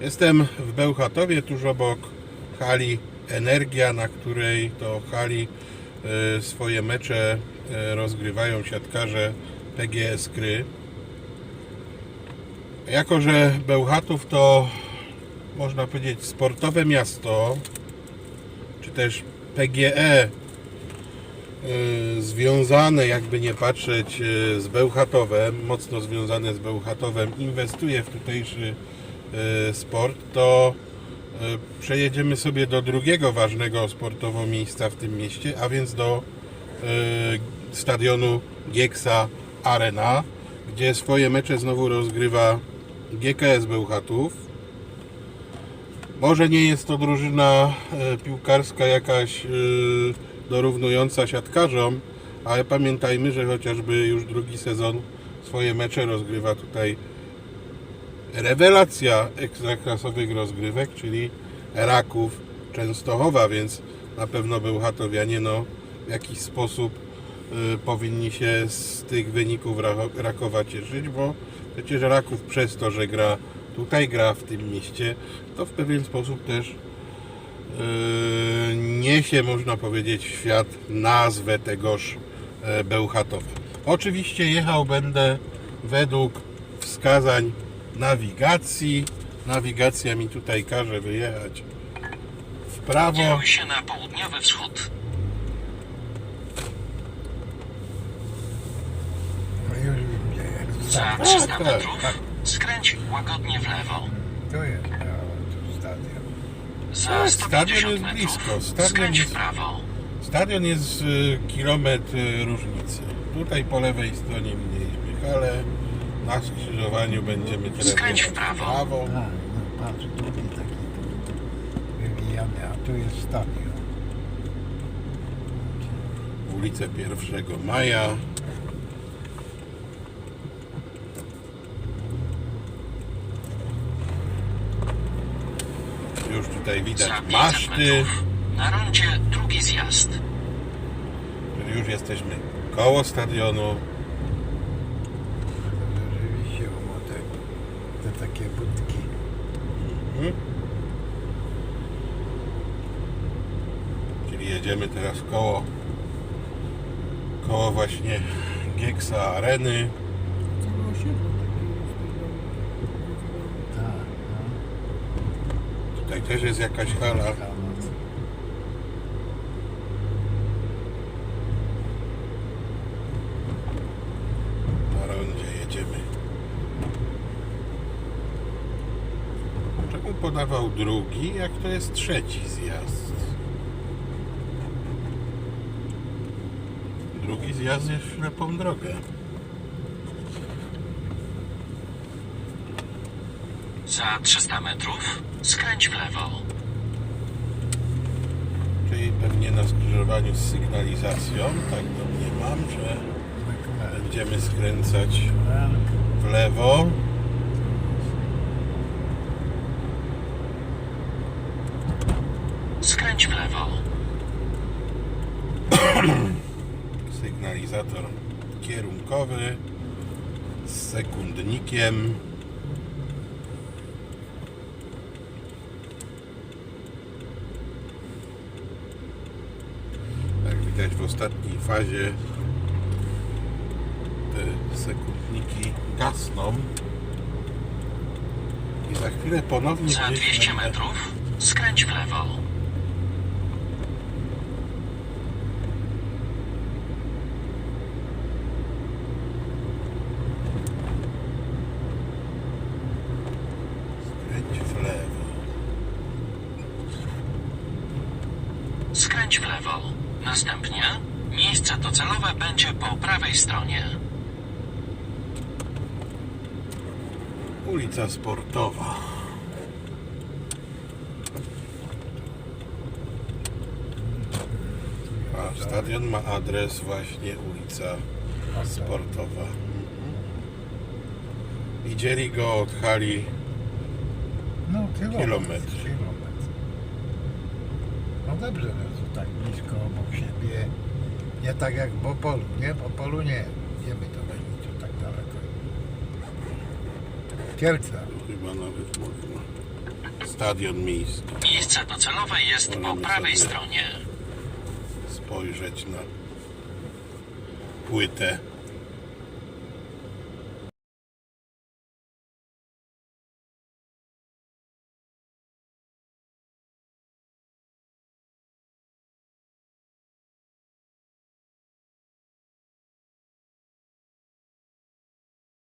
Jestem w Bełchatowie, tuż obok hali Energia, na której to hali e, swoje mecze e, rozgrywają siatkarze PGS Kry. Jako, że Bełchatów to można powiedzieć sportowe miasto, czy też PGE y, związane, jakby nie patrzeć, z Bełchatowem, mocno związane z Bełchatowem, inwestuje w tutejszy sport, to y, przejedziemy sobie do drugiego ważnego sportowo miejsca w tym mieście, a więc do y, stadionu Gieksa Arena, gdzie swoje mecze znowu rozgrywa GKS Bełchatów. Może nie jest to drużyna piłkarska jakaś dorównująca siatkarzom, ale pamiętajmy, że chociażby już drugi sezon swoje mecze rozgrywa tutaj rewelacja ekstraklasowych rozgrywek, czyli Raków Częstochowa, więc na pewno Bełchatowianie no, w jakiś sposób e, powinni się z tych wyników Ra- Rakowa cieszyć, bo przecież Raków przez to, że gra tutaj, gra w tym mieście, to w pewien sposób też yy, niesie, można powiedzieć, w świat nazwę tegoż e, Bełchatowa. Oczywiście jechał będę według wskazań nawigacji. Nawigacja mi tutaj każe wyjechać w prawo. Kieruj się na południowy wschód. No już widzę, jak Za stadion. 300 tak, metrów tak. skręć łagodnie w lewo. To jest, to stadion. Za Tak, 150 stadion jest metrów blisko, stadion skręć jest- w prawo. Stadion jest y, kilometr y, różnicy. Tutaj po lewej stronie minęliśmy ale na skrzyżowaniu będziemy teraz Skręć w prawo. prawo. Tak, no patrz, drugi taki tu wywijany, a tu jest stadion. ulicę 1 Maja. Już tutaj Za widać 500 maszty, metrów na rondzie drugi zjazd. czyli już jesteśmy koło stadionu. To rzeczywiście było te, te takie budki. Mhm. Czyli jedziemy teraz koło koło właśnie Gieksa Areny. Tak, Tutaj też jest jakaś hala. no. Na rondzie jedziemy. Czemu podawał drugi, jak to jest trzeci zjazd? Drugi zjazd jest ślepą drogę. Za 300 metrów skręć w lewo. Czyli pewnie na skrzyżowaniu z sygnalizacją, tak to nie mam, że będziemy skręcać w lewo. Skręć w lewo. Sygnalizator kierunkowy z sekundnikiem. Jak widać w ostatniej fazie te sekundniki gasną. I za chwilę ponownie Za gdzieś 200 będę- metrów skręć w lewo. Skręć w lewo. Skręć w lewo. Następnie miejsce docelowe będzie po prawej stronie. Ulica Sportowa. A stadion ma adres właśnie ulica Sportowa. Widzieli go od hali No, kilometr. Kilometr. kilometr. No dobrze, że to tak blisko obok siebie. Nie tak jak w Opolu, nie? W Opolu nie. Wiemy to będzie to tak daleko. Kielce. chyba nawet można. stadion miejski. Miejsce docelowe jest po Możemy prawej sobie- stronie. Spojrzeć na płytę